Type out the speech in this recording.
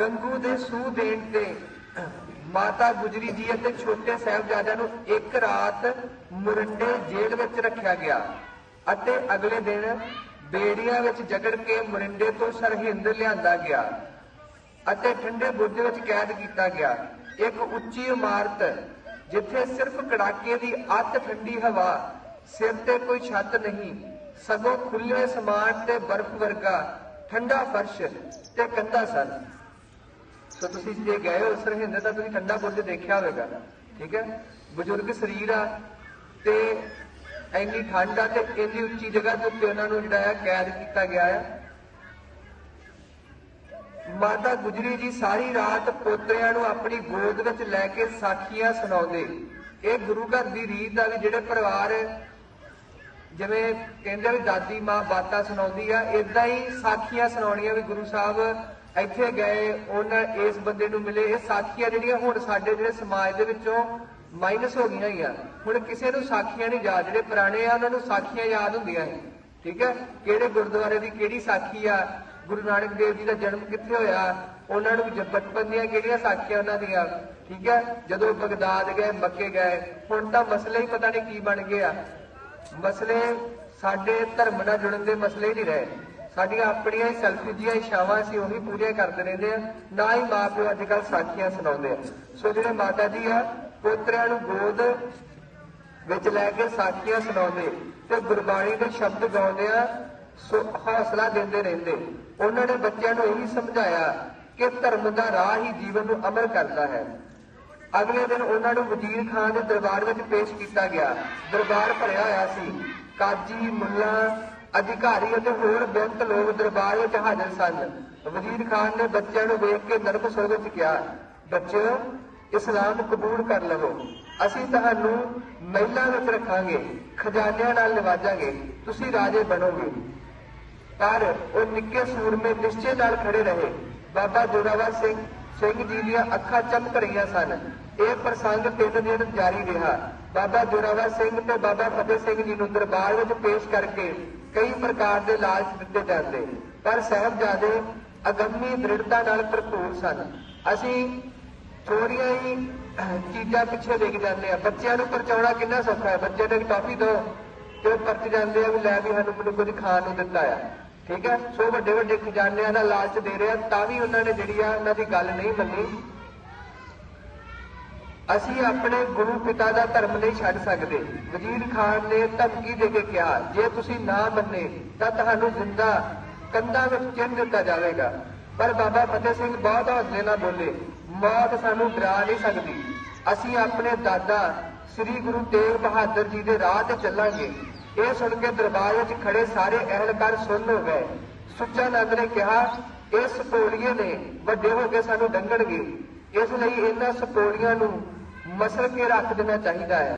ਗੰਗੂ ਦੇ ਸੂ ਦੇਣ ਤੇ ਮਾਤਾ ਗੁਜਰੀ ਜੀ ਅਤੇ ਛੋਟੇ ਸਾਹਿਬਜ਼ਾਦਿਆਂ ਨੂੰ ਇੱਕ ਰਾਤ ਮੁਰੰਡੇ ਜੇਲ੍ਹ ਵਿੱਚ ਰੱਖਿਆ ਗਿਆ ਅਤੇ ਅਗਲੇ ਦਿਨ ਬੇੜੀਆਂ ਵਿੱਚ ਜਗੜ ਕੇ ਮੁਰਿੰਡੇ ਤੋਂ ਸਰਹਿੰਦ ਲਿਆਂਦਾ ਗਿਆ ਅਤੇ ਠੰਡੇ ਬੁਰਜ ਵਿੱਚ ਕੈਦ ਕੀਤਾ ਗਿਆ। ਇੱਕ ਉੱਚੀ ਇਮਾਰਤ ਜਿੱਥੇ ਸਿਰਫ ਕੜਾਕੇ ਦੀ ਅੱਤ ਠੰਡੀ ਹਵਾ, ਸਿਰ ਤੇ ਕੋਈ ਛੱਤ ਨਹੀਂ, ਸਗੋਂ ਖੁੱਲੇ ਸਮਾਨ ਤੇ ਬਰਫ਼ ਵਰਗਾ ਠੰਡਾ ਫਰਸ਼ ਤੇ ਕੰਧਾ ਸਨ। ਸੋ ਤੁਸੀਂ ਜੇ ਗਏ ਹੋ ਸਰਹਿੰਦ ਤਾਂ ਤੁਸੀਂ ਠੰਡਾ ਬੁਰਜ ਦੇਖਿਆ ਹੋਵੇਗਾ। ਠੀਕ ਹੈ? ਬਜ਼ੁਰਗ ਸਰੀਰ ਆ ਤੇ ਇੰਨੀ ਠੰਡ ਆ ਤੇ ਇੰਨੀ ਉੱਚੀ ਜਗ੍ਹਾ ਦੇ ਉੱਤੇ ਉਹਨਾਂ ਨੂੰ ਜਿਹੜਾ ਹੈ ਕੈਦ ਕੀਤਾ ਗਿਆ ਹੈ ਮਾਤਾ ਗੁਜਰੀ ਜੀ ਸਾਰੀ ਰਾਤ ਪੋਤਰਿਆਂ ਨੂੰ ਆਪਣੀ ਗੋਦ ਵਿੱਚ ਲੈ ਕੇ ਸਾਖੀਆਂ ਸੁਣਾਉਂਦੇ। ਇਹ ਗੁਰੂ ਘਰ ਦੀ ਰੀਤ ਆ ਵੀ ਜਿਹੜੇ ਪਰਿਵਾਰ ਜਿਵੇਂ ਕਹਿੰਦੇ ਵੀ ਦਾਦੀ ਮਾਂ ਬਾਤਾਂ ਸੁਣਾਉਂਦੀ ਆ ਇਦਾਂ ਹੀ ਸਾਖੀਆਂ ਸੁਣਾਉਣੀਆਂ ਵੀ ਗੁਰੂ ਸਾਹਿਬ ਇੱਥੇ ਗਏ, ਉਹਨਾਂ ਇਸ ਬੰਦੇ ਨੂੰ ਮਿਲੇ, ਇਹ ਸਾਖੀਆਂ ਜਿਹੜੀਆਂ ਹੁਣ ਸਾਡੇ ਜਿਹੜੇ ਸਮਾਜ ਦੇ ਵਿੱਚੋਂ ਮਾਈਨਸ ਹੋ ਗਈਆਂ ਹੀ ਆ ਹੁਣ ਕਿਸੇ ਨੂੰ ਸਾਖੀਆਂ ਨਹੀਂ ਯਾਦ, ਜਿਹੜੇ ਪੁਰਾਣੇ ਆ, ਉਹਨਾਂ ਨੂੰ ਸਾਖੀਆਂ ਯਾਦ ਹੁੰਦੀਆਂ ਨੇ। ਠੀਕ ਹੈ? ਕਿਹੜੇ ਗੁਰਦੁਆਰੇ ਦੀ ਕਿਹੜੀ ਸਾਖੀ ਆ? ਗੁਰੂ ਨਾਨਕ ਦੇਵ ਜੀ ਦਾ ਜਨਮ ਕਿੱਥੇ ਹੋਇਆ? ਉਹਨਾਂ ਨੂੰ ਬਚਪਨ ਦੀਆਂ ਕਿਹੜੀਆਂ ਸਾਖੀਆਂ ਉਹਨਾਂ ਦੀਆਂ? ਠੀਕ ਹੈ? ਜਦੋਂ ਬਗਦਾਦ ਗਏ, ਮੱਕੇ ਗਏ, ਹੁਣ ਤਾਂ ਮਸਲੇ ਹੀ ਪਤਾ ਨਹੀਂ ਕੀ ਬਣ ਗਏ ਆ। ਮਸਲੇ ਸਾਡੇ ਧਰਮ ਨਾਲ ਜੁੜਨ ਦੇ ਮਸਲੇ ਹੀ ਨਹੀਂ ਰਹੇ। ਸਾਡੀਆਂ ਆਪਣੀਆਂ ਹੀ ਸੈਲਫੀ ਦੀਆਂ ਇਸ਼ਾਵਾਂ ਸੀ ਉਹੀ ਪੂਰੀਆਂ ਕਰਦੇ ਰਹਿੰਦੇ ਆ ਨਾ ਹੀ ਮਾਪਿਓ ਅੱਜ ਕੱਲ੍ਹ ਸਾਖੀਆਂ ਸੁਣਾਉਂਦੇ ਆ। ਸੋ ਜਿਹੜੇ ਮਾਤਾ ਜੀ ਆ, ਪੋਤਰਿਆਂ ਨੂੰ ਗੋਦ ਵਿੱਚ ਲੈ ਕੇ ਸਾਖੀਆਂ ਸੁਣਾਉਂਦੇ, ਤੇ ਗੁਰਬਾਣੀ ਦੇ ਸ਼ਬਦ ਗਾਉਂਦੇ ਆ, ਸੋ ਹੌਸਲਾ ਦਿੰਦੇ ਰਹਿੰਦੇ। ਉਹਨਾਂ ਨੇ ਬੱਚਿਆਂ ਨੂੰ ਇਹੀ ਸਮਝਾਇਆ ਕਿ ਧਰਮ ਦਾ ਰਾਹ ਹੀ ਜੀਵਨ ਨੂੰ ਅਮਰ ਕਰਦਾ ਹੈ। ਅਗਲੇ ਦਿਨ ਉਹਨਾਂ ਨੂੰ ਵਜ਼ੀਰ ਖਾਨ ਦੇ ਦਰਬਾਰ ਵਿੱਚ ਪੇਸ਼ ਕੀਤਾ ਗਿਆ। ਦਰਬਾਰ ਭਰਿਆ ਹੋਇਆ ਸੀ। ਕਾਜੀ, ਮੁੱਲਾ ਅਧਿਕਾਰੀ ਅਤੇ ਹੋਰ ਬੇਅੰਤ ਲੋਕ ਦਰਬਾਰ ਵਿੱਚ ਹਾਜ਼ਰ ਸਨ। ਵਜ਼ੀਰ ਖਾਨ ਨੇ ਬੱਚਿਆਂ ਨੂੰ ਵੇਖ ਕੇ ਨਰਮ ਸੁਰ ਵਿੱਚ ਕਿਹਾ, ਬੱਚਿਓ, ਇਸਲਾਮ ਕਬੂਲ ਕਰ ਲਵੋ। ਅਸੀਂ ਤੁਹਾਨੂੰ ਮਹਿਲਾਂ ਵਿੱਚ ਰੱਖਾਂਗੇ, ਖਜ਼ਾਨਿਆਂ ਨਾਲ ਨਿਵਾਜਾਂਗੇ। ਤੁਸੀਂ ਰਾਜੇ ਬਣੋਗੇ। ਪਰ ਉਹ ਨਿੱਕੇ ਸੂਰਮੇ ਨਿਸ਼ਚੇ ਨਾਲ ਖੜੇ ਰਹੇ। ਬਾਬਾ ਜੋਰਾਵਰ ਸਿੰਘ ਸਿੰਘ ਜੀ ਦੀਆਂ ਅੱਖਾਂ ਚਮਕ ਰਹੀਆਂ ਸਨ। ਇਹ ਪ੍ਰਸੰਗ ਤਿੰਨ ਦਿਨ ਜਾਰੀ ਰਿਹਾ। ਬਾਬਾ ਜੋਰਾਵਰ ਸਿੰਘ ਤੇ ਬਾਬਾ ਫਤਿਹ ਸਿੰਘ ਜੀ ਨੂੰ ਦਰਬਾਰ ਵਿੱਚ ਪੇਸ਼ ਕਰਕੇ ਕਈ ਪ੍ਰਕਾਰ ਦੇ ਲਾਲਚ ਦਿੱਤੇ ਜਾਂਦੇ। ਪਰ ਸਾਹਿਬਜ਼ਾਦੇ ਅਗੰਮੀ ਦ੍ਰਿੜਤਾ ਨਾਲ ਭਰਪੂਰ ਸਨ। ਅਸੀਂ ਥੋੜੀਆਂ ਹੀ ਚੀਜ਼ਾਂ ਪਿੱਛੇ ਦੇਖ ਜਾਂਦੇ ਆ ਬੱਚਿਆਂ ਨੂੰ ਪਰਚਾਉਣਾ ਕਿੰਨਾ ਸੌਖਾ ਹੈ? ਬੱਚੇ ਨੂੰ ਟਾਫੀ ਦੋ ਤੇ ਉਹ ਪਰਚ ਜਾਂਦੇ ਆ ਵੀ ਲੈ ਵੀ ਸਾਨੂੰ ਮੈਨੂੰ ਕੁਝ ਖਾਣ ਨੂੰ ਦਿੱਤਾ ਆ। ਠੀਕ ਹੈ? ਸੋ ਵੱਡੇ ਵੱਡੇ ਖਜ਼ਾਨਿਆਂ ਦਾ ਲਾਲਚ ਦੇ ਰਿਹਾ ਤਾਂ ਵੀ ਉਹਨਾਂ ਨੇ ਜਿਹੜੀ ਆ ਉਹਨਾਂ ਦੀ ਗੱਲ ਨਹੀਂ ਮੰਨੀ। ਅਸੀਂ ਆਪਣੇ ਗੁਰੂ ਪਿਤਾ ਦਾ ਧਰਮ ਨਹੀਂ ਛੱਡ ਸਕਦੇ। ਵਜ਼ੀਰ ਖਾਨ ਨੇ ਧਮਕੀ ਦੇ ਕੇ ਕਿਹਾ, ਜੇ ਤੁਸੀਂ ਨਾ ਮੰਨੇ, ਤਾਂ ਤੁਹਾਨੂੰ ਜ਼ਿੰਦਾ ਕੰਧਾਂ ਵਿੱਚ ਚਿੰਨ ਦਿੱਤਾ ਜਾਵੇਗਾ। ਪਰ ਬਾਬਾ ਫਤਿਹ ਸਿੰਘ ਬਹੁਤ ਹੌਸਲੇ ਨਾਲ ਬੋਲੇ, ਮੌਤ ਸਾਨੂੰ ਡਰਾ ਨਹੀਂ ਸਕਦੀ। ਅਸੀਂ ਆਪਣੇ ਦਾਦਾ ਸ੍ਰੀ ਗੁਰੂ ਤੇਗ ਬਹਾਦਰ ਜੀ ਦੇ ਰਾਹ ਤੇ ਚੱਲਾਂਗੇ। ਇਹ ਸੁਣ ਕੇ ਦਰਬਾਰ ਵਿੱਚ ਖੜੇ ਸਾਰੇ ਅਹਿਲਕਾਰ ਸੁਣ ਹੋ ਗਏ। ਸੁੱਚਾ ਨੰਦ ਨੇ ਕਿਹਾ ਇਹ ਸਪੋਲੀਏ ਨੇ ਵੱਡੇ ਹੋ ਕੇ ਸਾਨੂੰ ਡੰਗਣਗੇ। ਇਸ ਲਈ ਇਹਨਾਂ ਸਪੋਲੀਆਂ ਨੂੰ ਮਸਲ ਕੇ ਰੱਖ ਦੇਣਾ ਚਾਹੀਦਾ ਹੈ।